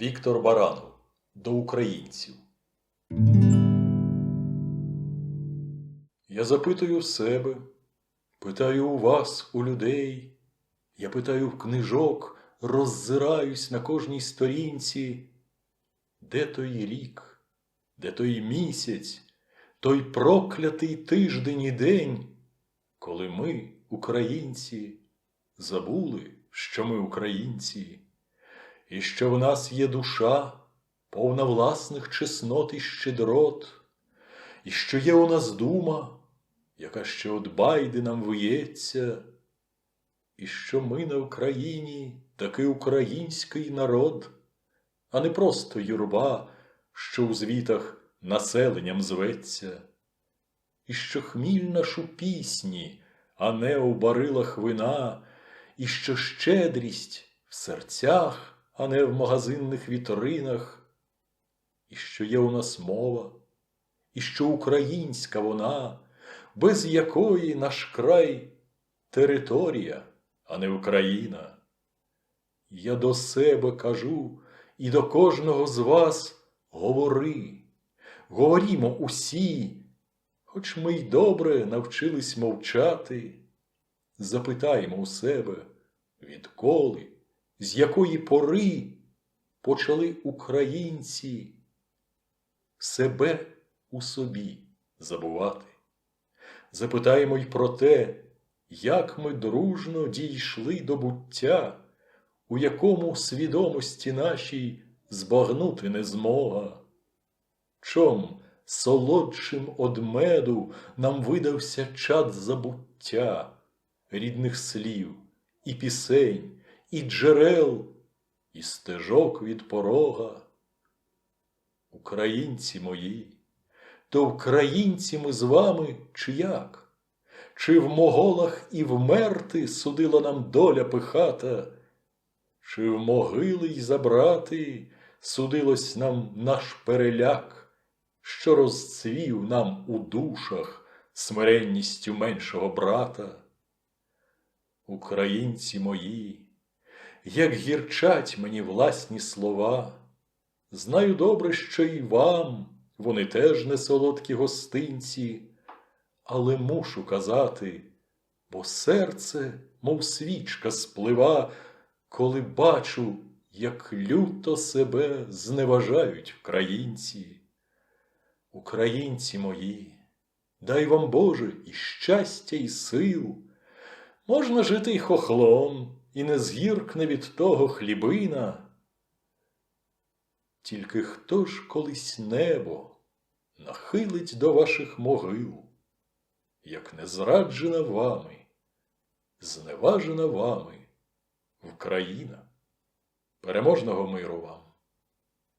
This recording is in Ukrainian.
Віктор Баранов. До українців. Я запитую в себе, питаю у вас, у людей, я питаю в книжок, роззираюсь на кожній сторінці, де той рік, де той місяць, той проклятий тиждень і день, коли ми, українці, забули, що ми українці, і що в нас є душа, повна власних чеснот і щедрот, і що є у нас дума, яка ще от байди нам виється, і що ми на Україні таки український народ, а не просто юрба, що у звітах населенням зветься, і що хміль наш у пісні, а не у барилах вина, і що щедрість в серцях, а не в магазинних вітринах, і що є у нас мова, і що українська вона, без якої наш край територія, а не Україна. Я до себе кажу і до кожного з вас говори, говорімо усі, хоч ми й добре навчились мовчати, запитаємо у себе, відколи, з якої пори почали українці себе у собі забувати. Запитаємо й про те, як ми дружно дійшли до буття, у якому свідомості нашій збагнути не змога. Чом солодшим од меду нам видався чад забуття, рідних слів, і пісень, і джерел, і стежок від порога. Українці мої, то українці ми з вами чи як? Чи в моголах і вмерти судила нам доля пихата, чи в могили й забрати судилось нам наш переляк, що розцвів нам у душах смиренністю меншого брата? Українці мої, як гірчать мені власні слова, знаю добре, що і вам вони теж не солодкі гостинці, але мушу казати, бо серце, мов свічка, сплива, коли бачу, як люто себе зневажають українці. Українці мої, дай вам Боже і щастя, і сил. Можна жити й хохлом, і не згіркне від того хлібина. Тільки хто ж колись небо нахилить до ваших могил, як не зраджена вами, зневажена вами Україна. Переможного миру вам!